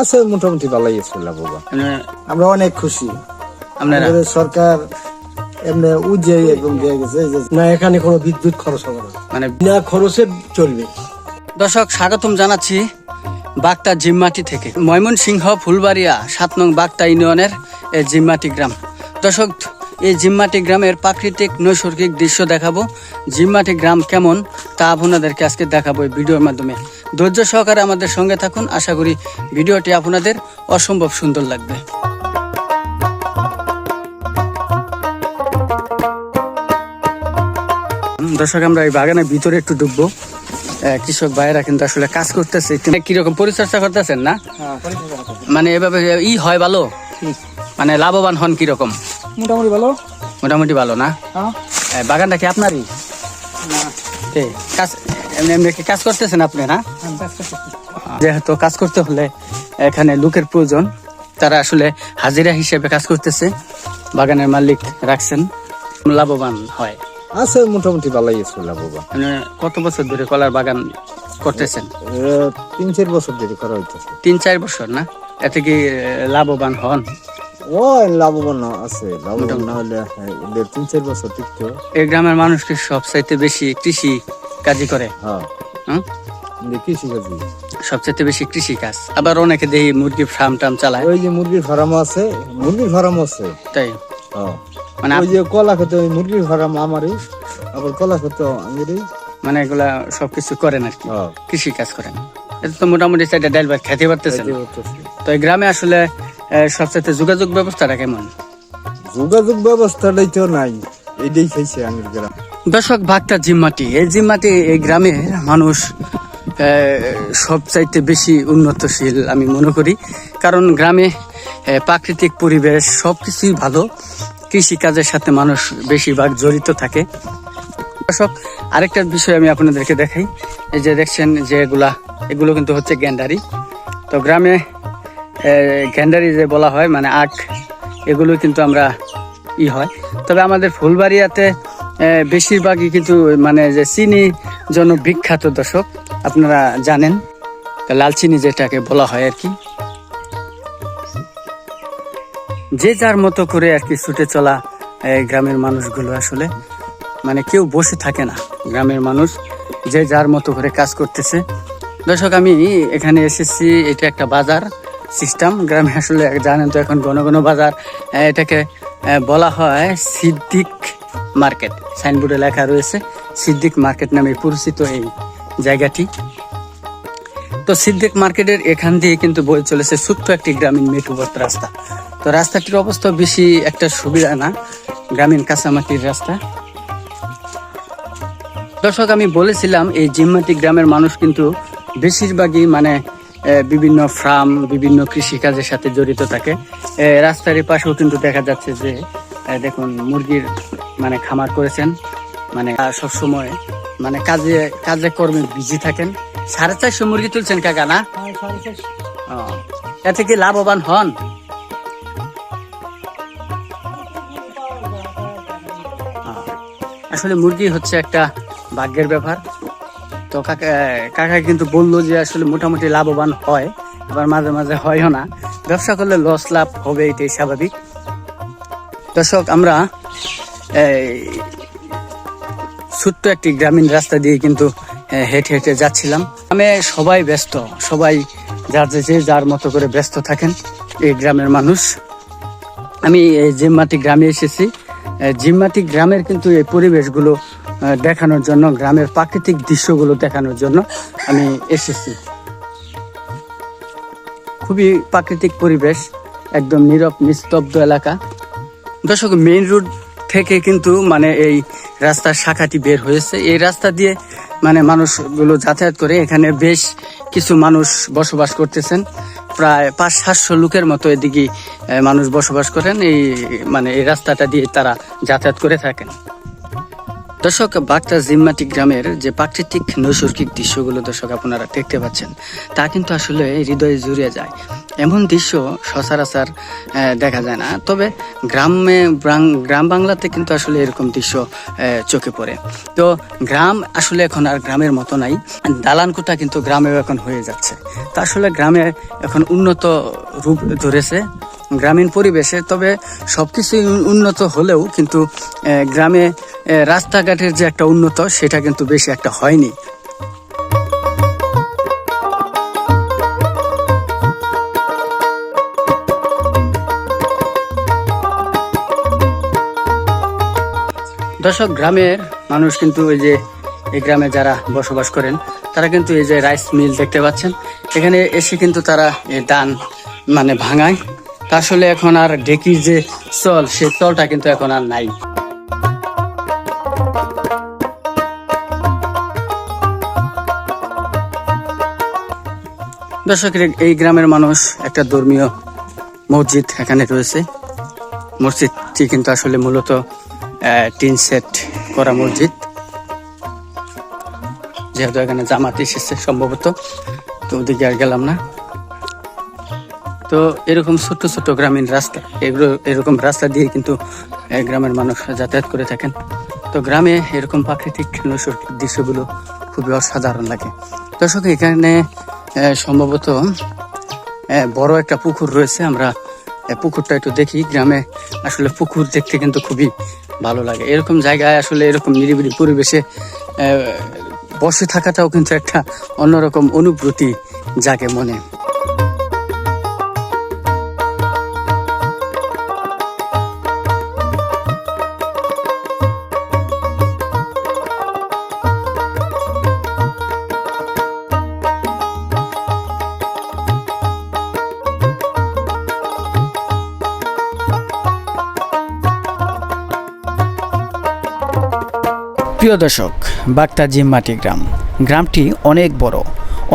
আছে মোটামুটি ভালোই আছে বাবা। আমরা অনেক খুশি। আপনারা? সরকার এমনি উজে একদম দিয়ে গেছে যে না এখানে কোনো বিদ্যুৎ খরচ হবে না। মানে বিনা খরচে চলবে। দর্শক স্বাগতম জানাচ্ছি বাগতা জিম্মাটি থেকে। ময়মনসিংহ ফুলবাড়িয়া সাত নং বাগতা ইউনিয়নের এই জিম্মাটি গ্রাম। দর্শক এই জিম্মাটি গ্রামের প্রাকৃতিক নৈসর্গিক দৃশ্য দেখাবো। জিম্মাটি গ্রাম কেমন তা আপনাদেরকে আজকে দেখাবো এই ভিডিওর মাধ্যমে। ধৈর্য সহকারে আমাদের সঙ্গে থাকুন। আশা করি ভিডিওটি আপনাদের অসম্ভব সুন্দর লাগবে। দর্শক আমরা এই বাগানের ভিতরে একটু আহ, কৃষক ভাইয়েরা কিন্তু আসলে কাজ করতেছে। কীরকম পরিচর্যা করতেছেন না? মানে এভাবে ই হয় ভালো? মানে লাভবান হন কীরকম? মোটামুটি ভালো। মোটামুটি ভালো না? হ্যাঁ। বাগানটা কি আপনারই? কাজ এমনি এমনি কি কাজ করতেছেন আপনি না? যেহেতু কাজ করতে হলে এখানে লোকের প্রয়োজন তারা আসলে হাজিরা হিসেবে কাজ করতেছে বাগানের মালিক রাখছেন লাভবান হয়। আছে মোটামুটি ভালোই আছে বাবা মানে কত বছর ধরে কলার বাগান করতেছেন? তিন চার বছর ধরে করা হইতেছে। তিন চার বছর না? এতে কি লাভবান হন? ও লাভবান আছে। লাভবান না হলে হ্যাঁ, তিন চার বছর টিকতো। এই গ্রামের মানুষকে সবচাইতে বেশি কৃষি কাজই করে। হ্যাঁ। কৃষি সবচাইতে বেশি কৃষি কাজ। আবার অনেকে দেখি মুরগি ফার্ম টার্ম চালায়। ওই যে মুরগির ফার্ম আছে মুরগির ফার্ম আছে। তাই? হ্যাঁ। মানে ওই যে কলা খেতে ওই মুরগির ফার্ম আমারই। আবার কলা খেতে আমারই মানে এগুলা সবকিছু করেন আর কি। হ্যাঁ। কৃষি কাজ করেন। এটা তো মোটামুটি সেটা ডাল ভাত খেতে পারতেছেন। তো এই গ্রামে আসলে সবচাইতে যোগাযোগ ব্যবস্থাটা কেমন? যোগাযোগ ব্যবস্থাটাই তো নাই। এটাই খাইছে আমির গ্রাম। দর্শক ভাগটা জিম্মাটি। এই জিম্মাটি এই গ্রামের মানুষ সবচাইতে বেশি উন্নতশীল, আমি মনে করি। কারণ গ্রামে প্রাকৃতিক পরিবেশ সব কিছুই ভালো। কৃষিকাজের সাথে মানুষ বেশিরভাগ জড়িত থাকে। দর্শক, আরেকটা বিষয় আমি আপনাদেরকে দেখাই। এই যে দেখছেন যে এগুলা, এগুলো কিন্তু হচ্ছে গ্যান্ডারি। তো গ্রামে গ্যান্ডারি যে বলা হয় মানে আখ, এগুলো কিন্তু আমরা ই হয়। তবে আমাদের ফুলবাড়িয়াতে বেশিরভাগই কিন্তু মানে যে চিনি জন্য বিখ্যাত দর্শক, আপনারা জানেন। লাল চিনি যেটাকে বলা হয় আর কি। যে যার মতো করে আর কি ছুটে চলা গ্রামের মানুষগুলো আসলে মানে কেউ বসে থাকে না, গ্রামের মানুষ যে যার মতো করে কাজ করতেছে। দর্শক, আমি এখানে এসেছি, এটা একটা বাজার সিস্টেম গ্রামে আসলে জানেন তো এখন ঘন ঘন বাজার এটাকে বলা হয় সিদ্দিক মার্কেট। সাইনবোর্ডে লেখা রয়েছে, সিদ্দিক মার্কেট নামে পরিচিত এই জায়গাটি। তো সিদ্দিক মার্কেটের এখান দিয়ে কিন্তু বয়ে চলেছে ছোট্ট একটি গ্রামীণ মেটুবত রাস্তা। তো রাস্তাটির অবস্থা বেশি একটা সুবিধা না, গ্রামীণ কাঁচামাটির রাস্তা। দর্শক, আমি বলেছিলাম, এই জিম্মাটি গ্রামের মানুষ কিন্তু বেশিরভাগই মানে বিভিন্ন ফার্ম, বিভিন্ন কৃষিকাজের সাথে জড়িত থাকে। রাস্তার পাশেও কিন্তু দেখা যাচ্ছে যে দেখুন, মুরগির মানে খামার করেছেন। মানে সব সময় মানে কাজে কাজে কর্মে বিজি থাকেন। সাড়ে চারশো মুরগি তুলছেন কাকা না? ও, এতে কি লাভবান হন? আসলে মুরগি হচ্ছে একটা ভাগ্যের ব্যাপার। তো কাকা কাকা কিন্তু বলল যে আসলে মোটামুটি লাভবান হয় আবার মাঝে মাঝে হয়ও না। ব্যবসা করলে লস লাভ হবে এটাই স্বাভাবিক। দর্শক আমরা ছোট্ট একটি গ্রামীণ রাস্তা দিয়ে কিন্তু হেঁটে হেঁটে যাচ্ছিলাম। আমি সবাই ব্যস্ত, সবাই যার যে যার মতো করে ব্যস্ত থাকেন এই গ্রামের মানুষ। আমি এই জিম্মাটি গ্রামে এসেছি। জিম্মাটি গ্রামের কিন্তু এই পরিবেশগুলো দেখানোর জন্য, গ্রামের প্রাকৃতিক দৃশ্যগুলো দেখানোর জন্য আমি এসেছি। খুবই প্রাকৃতিক পরিবেশ, একদম নীরব, নিস্তব্ধ এলাকা। দর্শক, মেইন রোড থেকে কিন্তু মানে এই রাস্তার শাখাটি বের হয়েছে। এই রাস্তা দিয়ে মানে মানুষগুলো যাতায়াত করে এখানে বেশ কিছু মানুষ বসবাস করতেছেন। প্রায় পাঁচ সাতশো লোকের মতো এদিকে মানুষ বসবাস করেন। এই মানে এই রাস্তাটা দিয়ে তারা যাতায়াত করে থাকেন। দর্শক, বাগদা জিম্মাটি গ্রামের যে প্রাকৃতিক নৈসর্গিক দৃশ্যগুলো দর্শক আপনারা দেখতে পাচ্ছেন, তা কিন্তু আসলে হৃদয়ে জুড়ে যায়। এমন দৃশ্য সচরাচর দেখা যায় না। তবে গ্রামে গ্রাম বাংলাতে কিন্তু আসলে এরকম দৃশ্য চোখে পড়ে। তো গ্রাম আসলে এখন আর গ্রামের মতো নাই। দালানকুটা কিন্তু গ্রামেও এখন হয়ে যাচ্ছে। তা আসলে গ্রামে এখন উন্নত রূপ ধরেছে। গ্রামীণ পরিবেশে, তবে সবকিছু উন্নত হলেও কিন্তু গ্রামে রাস্তাঘাটের যে একটা উন্নত, সেটা কিন্তু বেশি একটা হয়নি। দর্শক, গ্রামের মানুষ কিন্তু এই যে, এই গ্রামে যারা বসবাস করেন, তারা কিন্তু এই যে রাইস মিল দেখতে পাচ্ছেন। এখানে এসে কিন্তু তারা এই ধান মানে ভাঙায়। আসলে এখন আর ডেকির যে চল সে চলটা কিন্তু এখন আর নাই। দর্শক, এই- গ্রামের মানুষ একটা ধর্মীয় মসজিদ এখানে রয়েছে। মসজিদটি কিন্তু আসলে মূলত টিন সেট করা মসজিদ। যেহেতু এখানে জামাত এসেছে সম্ভবত, তো ওদিকে আর গেলাম না। তো এরকম ছোট ছোট গ্রামীণ রাস্তা, এগুলো এরকম রাস্তা দিয়ে কিন্তু গ্রামের মানুষ যাতায়াত করে থাকেন। তো গ্রামে এরকম প্রাকৃতিক নৈসর্গিক দৃশ্যগুলো খুবই অসাধারণ লাগে। দর্শক, এখানে সম্ভবত বড় একটা পুকুর রয়েছে। আমরা পুকুরটা একটু দেখি। গ্রামে আসলে পুকুর দেখতে কিন্তু খুবই ভালো লাগে। এরকম জায়গায় আসলে এরকম নিরিবিলি পরিবেশে বসে থাকাটাও কিন্তু একটা অন্যরকম অনুভূতি জাগে মনে। প্রিয় দর্শক বাক্তা জিম্মাটি গ্রাম। গ্রামটি অনেক বড়,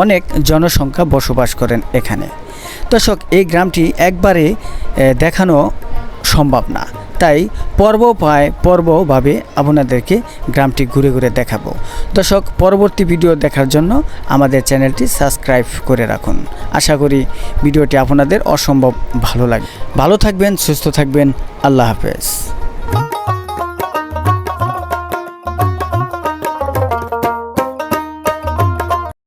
অনেক জনসংখ্যা বসবাস করেন এখানে। দর্শক, এই গ্রামটি একবারে দেখানো সম্ভব না। তাই পর্ব পায়, পর্বভাবে আপনাদেরকে গ্রামটি ঘুরে ঘুরে দেখাবো। দর্শক, পরবর্তী ভিডিও দেখার জন্য আমাদের চ্যানেলটি সাবস্ক্রাইব করে রাখুন। আশা করি ভিডিওটি আপনাদের অসম্ভব ভালো লাগে। ভালো থাকবেন, সুস্থ থাকবেন। আল্লাহ হাফেজ।